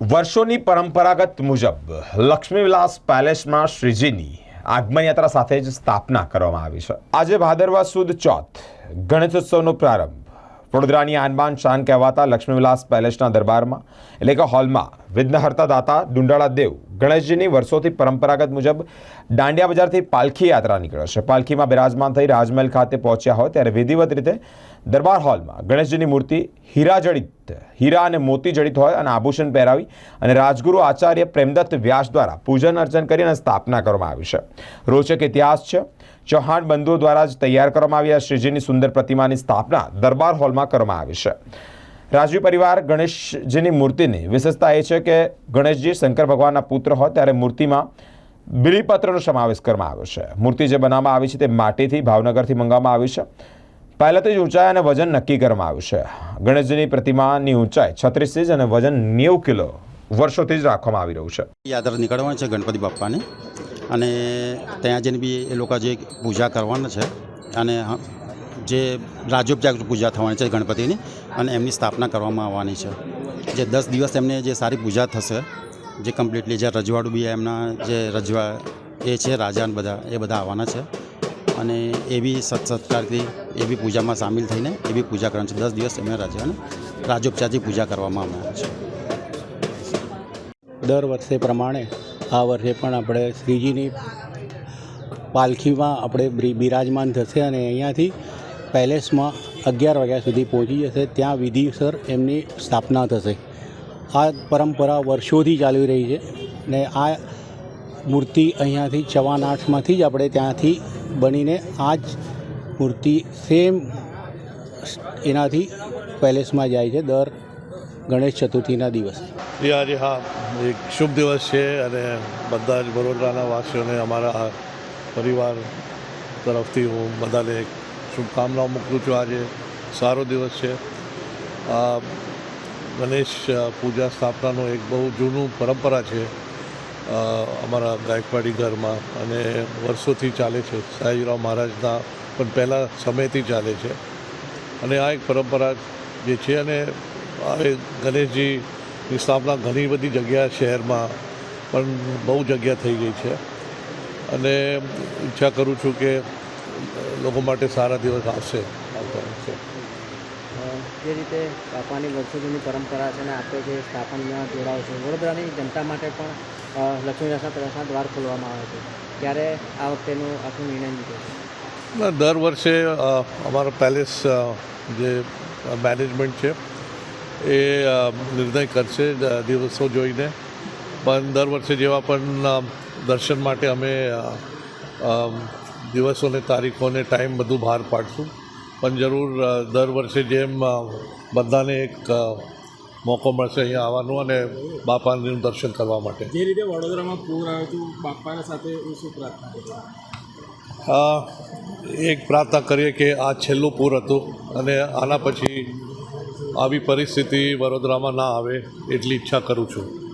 વર્ષોની પરંપરાગત મુજબ લક્ષ્મીવિલાસ પેલેસમાં શ્રીજીની આગમન યાત્રા સાથે જ સ્થાપના કરવામાં આવી છે. આજે ભાદરવા સુદ ચોથ ગણેશોત્સવનો પ્રારંભ. વડોદરાની આનબાન શાન કહેવાતા લક્ષ્મીવિલાસ પેલેસના દરબારમાં, એટલે કે હોલમાં વિઘ્નહર્તા દાતા ડુંડાળા દેવ, ગણેશજીની વર્ષોથી પરંપરાગત મુજબ દાંડિયા બજારથી પાલખી યાત્રા નીકળે છે. પાલખીમાં બિરાજમાન થઈ રાજમહેલ ખાતે પહોંચ્યા હોય ત્યારે વિધિવત રીતે દરબાર હોલમાં ગણેશજીની મૂર્તિ હીરા જડિત, હીરા અને મોતી જડિત હોય અને આભૂષણ પહેરાવી અને રાજગુરુ આચાર્ય પ્રેમદત્ત વ્યાસ દ્વારા પૂજન અર્ચન કરી અને સ્થાપના કરવામાં આવી છે. રોચક ઇતિહાસ છે. ચૌહાણ બંધુઓ દ્વારા જ તૈયાર કરવામાં આવી આ શ્રીજીની સુંદર પ્રતિમાની સ્થાપના દરબાર હોલમાં કરવામાં આવી છે. રાજવી પરિવાર ગણેશજીની મૂર્તિની વિશેષતા એ છે કે ગણેશજી શંકર ભગવાનના પુત્ર હોય ત્યારે મૂર્તિમાં બિલીપત્રનો સમાવેશ કરવામાં આવ્યો છે. મૂર્તિ જે બનાવવામાં આવી છે તે માટીથી, ભાવનગરથી મંગાવવામાં આવી છે. પહેલાંથી જ ઊંચાઈ અને વજન નક્કી કરવામાં આવ્યું છે. ગણેશજીની પ્રતિમાની ઊંચાઈ છત્રીસ ઇંચ અને વજન નેવું કિલો વર્ષોથી જ રાખવામાં આવી રહ્યું છે. યાત્રા નીકળવાની છે ગણપતિ બાપ્પાની. અને ત્યાં જઈને બી એ લોકો જે પૂજા કરવાના છે અને જે રાજોપચાર પૂજા થવાની છે ગણપતિની અને એમની સ્થાપના કરવામાં આવવાની છે. જે દસ દિવસ એમને જે સારી પૂજા થશે, જે કમ્પ્લીટલી જે રજવાડું બી એમના જે રજવા એ છે, રાજાને બધા, એ બધા આવવાના છે. અને એ બી સત્સત્કારથી એ બી પૂજામાં સામેલ થઈને એ બી પૂજા કરવાની છે. દસ દિવસ એમને રાજાને રાજોપચારથી પૂજા કરવામાં આવનાર છે. દર વર્ષે પ્રમાણે આ વર્ષે પણ આપણે શ્રીજીની પાલખીમાં આપણે બિરાજમાન થશે અને અહીંયાથી પેલેસમાં અગિયાર વાગ્યા સુધી પહોંચી જશે. ત્યાં વિધિસર એમની સ્થાપના થશે. આ પરંપરા વર્ષોથી ચાલી રહી છે ને આ મૂર્તિ અહીંયાથી ચવાન આઠમાંથી જ આપણે ત્યાંથી બનીને આ જ મૂર્તિ સેમ એનાથી પેલેસમાં જાય છે દર ગણેશ ચતુર્થીના દિવસે. જી, હા એક શુભ દિવસ છે અને બધા જ વડોદરાના વાસીઓને અમારા પરિવાર તરફથી હું બધાને શુભકામનાઓ મોકલું છું. આજે સારો દિવસ છે. આ ગણેશ પૂજા સ્થાપનાનું એક બહુ જૂનું પરંપરા છે અમારા ગાયકવાડી ઘરમાં અને વર્ષોથી ચાલે છે. સાઈરાવ મહારાજના પણ પહેલાં સમયથી ચાલે છે. અને આ એક પરંપરા જે છે અને હવે ગણેશજીની સ્થાપના ઘણી બધી જગ્યા શહેરમાં પણ બહુ જગ્યા થઈ ગઈ છે. અને ઈચ્છા કરું છું કે લોકો માટે સારા દિવસ આવશે. આવતા રહેશે જે રીતે બાપાની વર્ષોની પરંપરા છે અને આપણે જે સ્થાપનમાં જોડાવ છે વડોદરાની જનતા માટે પણ લક્ષ્મીદાસના પ્રયાસના દ્વાર ખોલવામાં આવે છે. ત્યારે આ વખતેનું આખું નિર્ણય લીધો છે? દર વર્ષે અમારો પેલેસ જે મેનેજમેન્ટ છે એ નિર્ણય કરશે દિવસો જોઈને. પણ દર વર્ષે જેવા પણ દર્શન માટે અમે દિવસોને તારીખોને ટાઈમ બધું બહાર પાડશું. પણ જરૂર દર વર્ષે જેમ બધાને એક મોકો મળશે અહીંયા આવવાનું અને બાપાનું દર્શન કરવા માટે. જે રીતે વડોદરામાં પૂર આવ્યું હતું બાપાના સાથે શું પ્રાર્થના એક પ્રાર્થના કરીએ કે આ છેલ્લું પૂર હતું અને આના પછી આવી પરિસ્થિતિ વડોદરામાં ના આવે એટલી ઈચ્છા કરું છું.